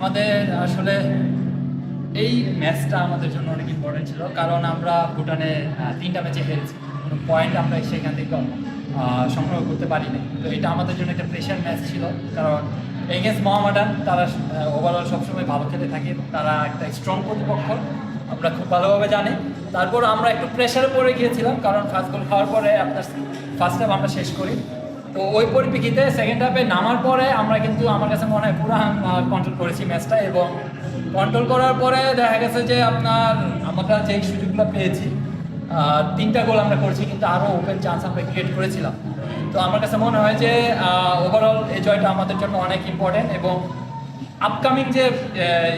আমাদের আসলে এই ম্যাচটা আমাদের জন্য অনেক ইম্পর্টেন্ট ছিল, কারণ আমরা ভুটানে তিনটা ম্যাচে হেরেছি। কোনো পয়েন্ট আমরা সেখান থেকে সংগ্রহ করতে পারিনি। তো এটা আমাদের জন্য একটা প্রেশার ম্যাচ ছিল, কারণ এগেনস্ট মহামাডান তারা ওভারঅল সবসময় ভালো খেলে থাকে তারা একটা স্ট্রং প্রতিপক্ষ। আমরা খুব ভালোভাবে জানি। তারপর আমরা একটু প্রেশারে পড়ে গিয়েছিলাম, কারণ ফার্স্ট গোল খাওয়ার পরে আপনার ফার্স্ট হাফ আমরা শেষ করি। তো ওই পরিপ্রেক্ষিতে সেকেন্ড হাফে নামার পরে আমরা কিন্তু আমার কাছে মনে হয় পুরো কন্ট্রোল করেছি ম্যাচটা এবং কন্ট্রোল করার পরে দেখা গেছে যে আপনার আমরা যেই সুযোগগুলো পেয়েছি তিনটা গোল আমরা করেছি কিন্তু আরও ওপেন চান্স আমরা ক্রিয়েট করেছিলাম। তো আমার কাছে মনে হয় যে ওভারঅল এই জয়টা আমাদের জন্য অনেক ইম্পর্টেন্ট এবং আপকামিং যে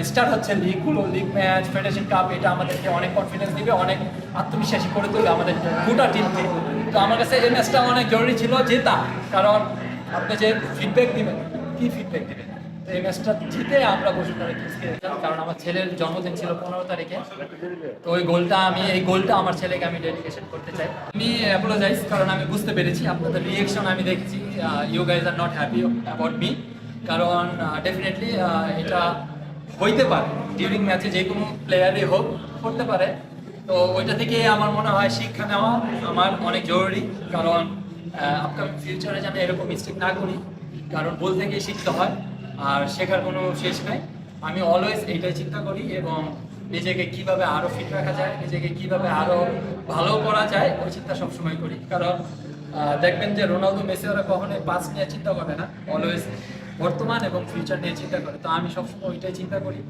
স্টার্ট হচ্ছে লিগগুলো লিগ ম্যাচ ফেডারেশন কাপ এটা আমাদেরকে অনেক কনফিডেন্স দিবে, অনেক আত্মবিশ্বাসী করে তুলবে আমাদের গোটা টিমকে তো আমার কাছে এই ম্যাচটা অনেক জরুরি ছিল জেতা কারণ আপনি যে ফিডব্যাক দিবেন, কি ফিডব্যাক দিবেন? তো এই ম্যাচটা জিতে আমরা বসুন্ধরা কিংসকে কারণ আমার ছেলের জন্মদিন ছিল পনেরো তারিখে। তো ওই গোলটা আমি, এই গোলটা আমার ছেলেকে আমি ডেডিকেশন করতে চাই। আমি অ্যাপোলোজাইজ কারণ আমি বুঝতে পেরেছি, আপনাদের রিয়েকশন আমি দেখেছি। You guys are not happy about me কারণ ডেফিনেটলি এটা হইতে পারে। ডিউরিং ম্যাচে যে কোনো প্লেয়ারই হোক, করতে পারে। তো ওইটা থেকে আমার মনে হয় শিক্ষা নেওয়া আমার অনেক জরুরি। কারণ আপকামিং ফিউচারে যেন এরকম মিস্টেক না করি। কারণ ভুল থেকে শিখতে হয়, আর শেখার কোনো শেষ নাই। আমি অলওয়েজ এইটাই চিন্তা করি এবং নিজেকে কীভাবে আরও ফিট রাখা যায়, নিজেকে কীভাবে আরও ভালো করা যায়, ওই চিন্তা সবসময় করি। কারণ দেখবেন যে রোনালদো, মেসি ওরা কখনোই পাস নিয়ে চিন্তা করে না। অলওয়েজ বর্তমান এবং ফিউচার নিয়ে চিন্তা করে। তো আমি সবসময় ওইটাই চিন্তা করি।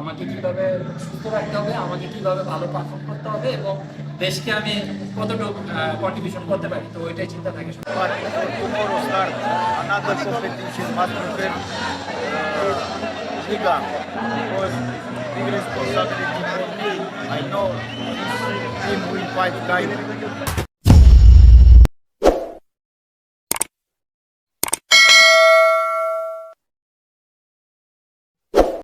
আমাকে কীভাবে সুস্থ রাখতে হবে, আমাকে কীভাবে ভালো পারফর্ম করতে হবে এবং দেশকে আমি কতটুক কন্ট্রিবিউশন করতে পারি। তো ওইটাই চিন্তা থাকে